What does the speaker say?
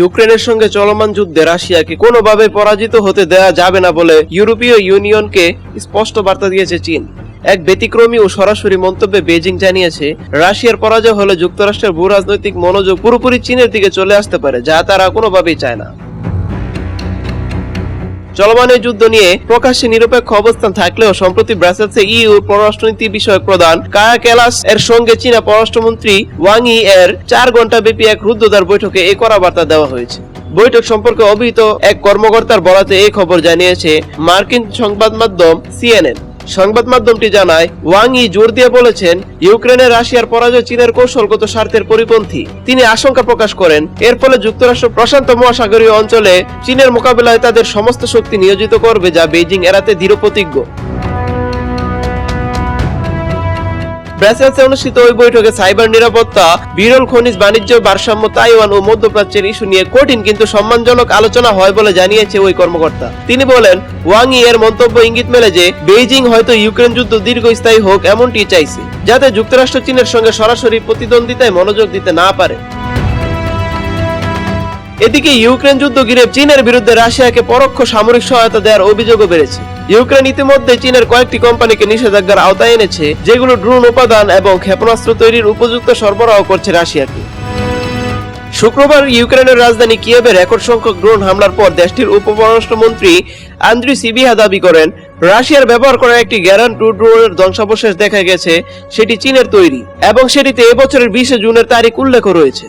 ইউক্রেনের সঙ্গে চলমান যুদ্ধে রাশিয়াকে কোনোভাবে পরাজিত হতে দেয়া যাবে না বলে ইউরোপীয় ইউনিয়নকে স্পষ্ট বার্তা দিয়েছে চীন। এক ব্যতিক্রমী ও সরাসরি মন্তব্যে বেজিং জানিয়েছে, রাশিয়ার পরাজয় হলে যুক্তরাষ্ট্রের ভূরাজনৈতিক মনোযোগ পুরোপুরি চীনের দিকে চলে আসতে পারে, যা তারা কোনোভাবেই চায় না। চলমান এই যুদ্ধ নিয়ে প্রকাশ্যে নিরপেক্ষ অবস্থান থাকলেও সম্প্রতি ব্রাসেলসে ইউ পররাষ্ট্রনীতি বিষয়ক প্রধান কায়া ক্যালাস এর সঙ্গে চীনা পররাষ্ট্রমন্ত্রী ওয়াং ই এর চার ঘণ্টা ব্যাপী এক রুদ্ধদ্বার বৈঠকে এ করা বার্তা দেওয়া হয়েছে। বৈঠক সম্পর্কে অভিহিত এক কর্মকর্তার বলাতে এই খবর জানিয়েছে মার্কিন সংবাদ মাধ্যম সিএনএন। সংবাদ মাধ্যমটি জানায়, ওয়াং ই জোর দিয়ে বলেছেন, ইউক্রেনের, রাশিয়ার পরাজয় চীনের কৌশলগত স্বার্থের পরিপন্থী। তিনি আশঙ্কা প্রকাশ করেন, এর ফলে যুক্তরাষ্ট্র প্রশান্ত মহাসাগরীয় অঞ্চলে চীনের মোকাবিলায় তাদের সমস্ত শক্তি নিয়োজিত করবে যা বেইজিং এড়াতে দৃঢ় ব্রাসেলসে অনুষ্ঠিত ওই বৈঠকে সাইবার নিরাপত্তা, বিরল খনিজ বাণিজ্য, ভারসাম্য, তাইওয়ান ও মধ্যপ্রাচ্যের ইস্যু নিয়ে কঠিন কিন্তু সম্মানজনক আলোচনা হয় বলে জানিয়েছে ওই কর্মকর্তা। তিনি বলেন, ওয়াং ই এর মন্তব্য ইঙ্গিত মেলে যে, বেইজিং হয়তো ইউক্রেন যুদ্ধ দীর্ঘস্থায়ী হোক এমনটি চাইছে, যাতে যুক্তরাষ্ট্র চীনের সঙ্গে সরাসরি প্রতিদ্বন্দ্বিতায় মনোযোগ দিতে না পারে। এদিকে ইউক্রেন যুদ্ধ ঘিরে চীনের বিরুদ্ধে রাশিয়াকে পরোক্ষ সামরিক সহায়তা দেওয়ার অভিযোগও বেড়েছে। ইউক্রেন ইতিমধ্যে চীনের কয়েকটি কোম্পানিকে নিষেধাজ্ঞার আওতায় এনেছে, যেগুলো ড্রোন উপাদান এবং ক্ষেপণাস্ত্র তৈরির উপযুক্ত সরবরাহ করছে রাশিয়াকে। শুক্রবার ইউক্রেনের রাজধানী কিয়েভে রেকর্ড সংখ্যক ড্রোন হামলার পর দেশটির উপপররাষ্ট্রমন্ত্রী আন্দ্রি সিবিহা দাবি করেন, রাশিয়ার ব্যবহার করা একটি গ্যারান টু ড্রোনের ধ্বংসাবশেষ দেখা গেছে, সেটি চীনের তৈরি এবং সেটিতে এবছরের বিশে জুনের তারিখ উল্লেখ রয়েছে।